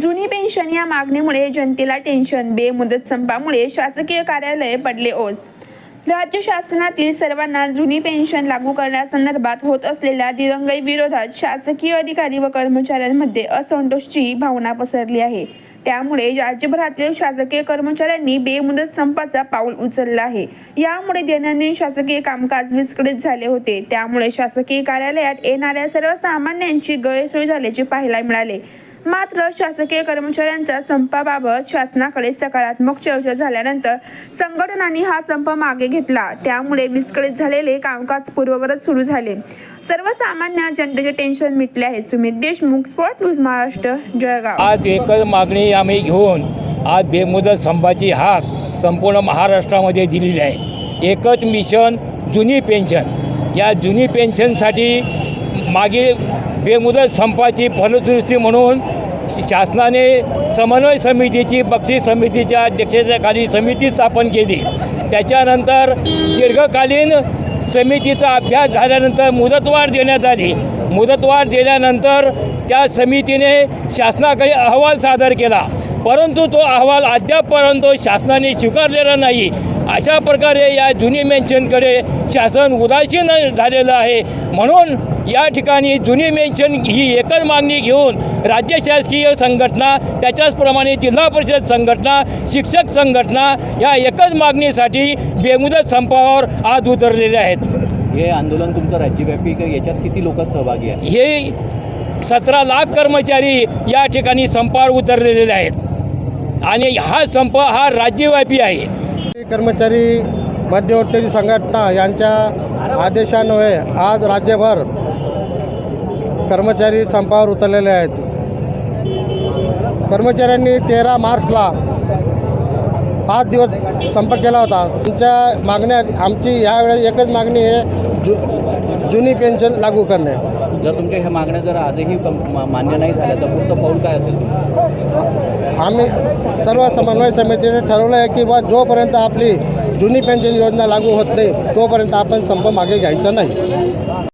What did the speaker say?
जुनी पेन्शन या मागणीमुळे जनतेला टेन्शन बेमुदत संपामुळे शासकीय कार्यालय पडले ओस राज्य शासनातील सर्वांना जुनी पेन्शन लागू करण्यासंदर्भात होत असलेल्या दिरंगाई विरोधात शासकीय अधिकारी व कर्मचाऱ्यांमध्ये असंतोषची भावना पसरली आहे. त्यामुळे राज्यभरातील शासकीय कर्मचाऱ्यांनी बेमुदत संपाचा पाऊल उचलला आहे. यामुळे दैनंदिन शासकीय कामकाज विस्कळीत झाले होते. त्यामुळे शासकीय कार्यालयात येणाऱ्या सर्वसामान्यांची गैरसोय झाल्याचे पाहायला मिळाले. मात्र शासकीय कर्मचाऱ्यांच्या संपाबाबत शासनाकडे सकारात्मक चर्चा झाल्यानंतर संघटनांनी हा संप मागे घेतला. त्यामुळे विस्कळीत झालेले कामकाज पूर्ववरच सुरू झाले. सर्वसामान्य जनतेचे टेन्शन मिटले आहे. Sumit Deshmukh spot news Maharashtra Jalgaon. आज एकच मागणी आम्ही घेऊन आज बेमुदत संपाची हाक संपूर्ण महाराष्ट्रामध्ये दिलेली आहे. एकच मिशन जुनी पेन्शन या जुनी पेन्शनसाठी मागे बेमुदत संपाची फलदृष्टी म्हणून शासनाने समन्वय समितीची बक्षीस समितीच्या अध्यक्षतेखाली समिती स्थापन केली. त्याच्यानंतर दीर्घकालीन समितीचा अभ्यास झाल्यानंतर मुदतवाढ देण्यात आली. मुदतवाढ दिल्यानंतर त्या समितीने शासनाकडे अहवाल सादर केला. परंतु तो अहवाल अद्यापपर्यंत शासनाने स्वीकारलेला नाही. अशा प्रकारे या जुनी मेन्शनकडे शासन उदासीन झालेलं आहे. म्हणून या ठिकाणी जुनी मेन्शन ही एकच मागणी घेऊन राज्य शासकीय संघटना त्याच्याचप्रमाणे जिल्हा परिषद संघटना शिक्षक संघटना या एकच मागणीसाठी बेमुदत संपावर आज उतरलेले आहेत. हे आंदोलन तुमचं राज्यव्यापी का? याच्यात किती लोक सहभागी आहेत? हे सतरा लाख कर्मचारी या ठिकाणी संपावर उतरलेले आहेत. आणि हा संप हा राज्यव्यापी आहे. कर्मचारी मध्यवर्ती संघटना यांच्या आदेशान्वये आज राज्यभर कर्मचारी संपावर उतरलेले आहेत. कर्मचाऱ्यांनी तेरा मार्चला पाच दिवस संप केला होता. त्यांच्या मागण्या आमची यावेळेस एकच मागणी आहे जु जुनी पेन्शन लागू करणे. जर तुमच्या ह्या मागण्या जर आजही मान्य नाही झाल्या तर पुढचं पाऊल काय असेल आम्ही सर्व समन्वय समितीने ठरवलं आहे की बा जोपर्यंत आपली जुनी पेन्शन योजना लागू होत नाही तोपर्यंत आपण संप मागे घ्यायचा नाही.